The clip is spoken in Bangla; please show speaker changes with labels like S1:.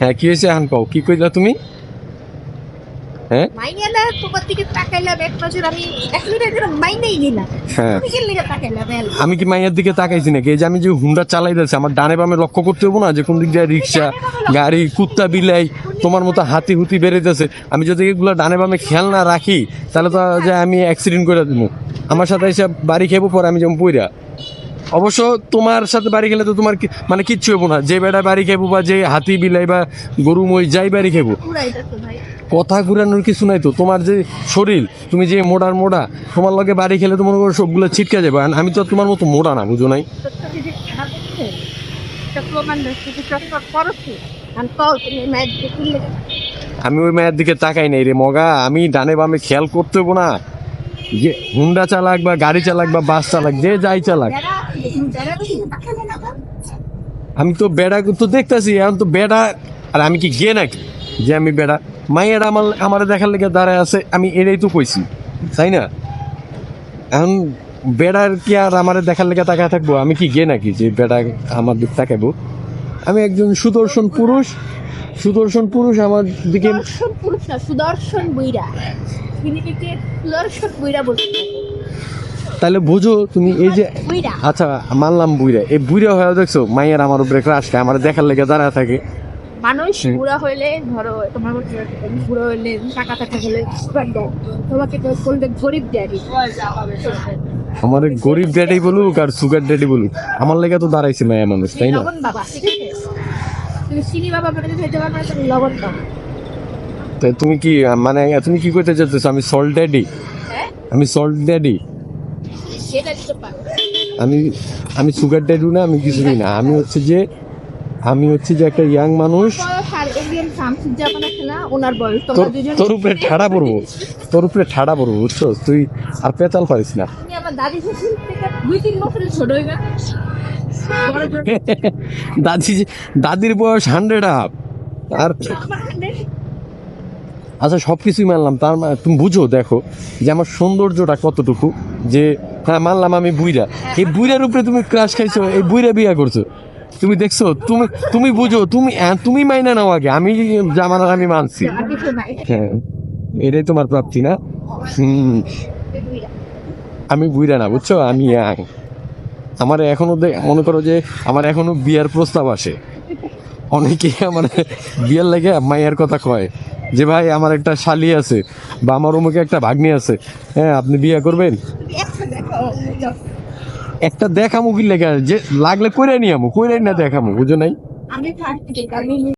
S1: হ্যাঁ কি হয়েছে এখন কও? কি কইলা তুমি? হ্যাঁ?
S2: মাইনেলা তোমার দিকে তাকাইলাম এক নজর আমি এক মিনিটের জন্য মাইনেই নিলাম।
S1: হ্যাঁ।
S2: তুমি কেন লিগে তাকাইলাম
S1: আমি কি মাইয়ের দিকে তাকাইছি নাকি? এই যে আমি যে হুন্ডা চালাই যাচ্ছি আমার ডানে বামে লক্ষ্য করতে হব না যে কোন দিক দিয়ে রিক্সা গাড়ি কুত্তা বিলাই তোমার মতো হাতি হুতি বেড়েতেছে আমি যদি এগুলো ডানে বামে খেয়াল না রাখি তাহলে তো যে আমি অ্যাক্সিডেন্ট করে দেবো। আমার সাথে এসে বাড়ি খেবো পরে আমি যেমন পইরা। অবশ্য তোমার সাথে বাড়ি খেলে তো তোমার মানে কিচ্ছু হব না। যে বেড়া বাড়ি খেবো বা যে হাতি বিলাই বা গরু মই যাই বাড়ি খেবো কথা ঘুরানোর কিছু নাই তো। তোমার যে শরীর তুমি যে মোড়ার মোড়া তোমার লগে বাড়ি খেলে তো মনে করো সবগুলো ছিটকে যাবে। আমি তো তোমার মতো মোড়া না বুঝো নাই?
S2: আমি
S1: ওই মায়ের দিকে তাকাই নাই রে মগা। আমি ডানে বামে খেয়াল করতে হব না। যে হুন্ডা চালাক বা গাড়ি চালাক বা বাস চালাক যে যাই চালাক। আমি তো বেড়া তো দেখতেছি, এখন তো বেড়া, আর আমি কি গে নাকি? যে আমি বেড়া। মাইয়ের আমার আমার দেখার লেগে দাঁড়ায় আছে, আমি এটাই তো কইছি, তাই না? এখন বেড়ার কি আর আমার দেখার লেগে তাকায় থাকব? আমি কি গে নাকি যে বেড়া আমার দিক তাকাবো আমি একজন সুদর্শন পুরুষ। সুদর্শন পুরুষ আমার দিকে
S2: সুদর্শন পুরুষ না, সুদর্শন বইরা সুদর্শন বইরা বলতে
S1: তাহলে বুঝো তুমি এই যে আচ্ছা মানলাম বুইরা এই বুইরা হয়ে দেখছ মাইয়ের আমার উপরে ক্রাশ খায় আমার দেখার লেগে দাঁড়া থাকে।
S2: মানুষ বুড়া হইলে ধরো তোমার বুড়া হইলে টাকা টাকা হলে তোমাকে গরিব ড্যাডি
S1: আমার গরিব ড্যাডি বলুক আর সুগার ড্যাডি বলুক। আমার লেগে তো দাঁড়াইছে মায়া মানুষ তাই না?
S2: চিনি বাবা তুমি লবণ
S1: তুমি কি মানে তুমি কি করতে চাচ্ছ আমি সল্ট ড্যাডি আমি সল্ট ড্যাডি আমি আমি সুগার ড্যাডি না, আমি কিছুই না। আমি হচ্ছে যে, আমি হচ্ছে যে একটা ইয়াং মানুষ। তোর উপরে ঠাড়া পড়ব। তোর উপরে ঠাড়া পড়ব, বুঝছ? তুই আর পেতাল পারিস না।
S2: দাদি
S1: দাদির বয়স হান্ড্রেড আপ আর আচ্ছা সব কিছুই মানলাম। তার মানে তুমি বুঝো, দেখো, যে আমার সৌন্দর্যটা কতটুকু। যে হ্যাঁ মানলাম আমি বুইরা এই বুইরার উপরে তুমি ক্রাশ খাইছো এই বুইরা বিয়া করছ। তুমি দেখছ তুমি তুমি বুঝো তুমি হ্যাঁ, তুমি মাইনা নাও আগে আমি জামানার আমি মানছি। হ্যাঁ এটাই তোমার প্রাপ্তি না? আমি বুইরা না বুঝছ? আমি ইয়াং আমার এখনও মনে করো যে আমার এখনও বিয়ার প্রস্তাব আসে। অনেকে আমার বিয়ের লাগে মাইয়ার কথা কয় যে ভাই আমার একটা শালি আছে বা আমার অমুকে একটা ভাগ্নি আছে। হ্যাঁ আপনি বিয়ে করবেন?
S2: একটা দেখো
S1: একটা দেখামু কি লেগে? যে লাগলে কইরাই নিয়ে আমু কইরাই না দেখামু বুঝো নাই?
S2: আমি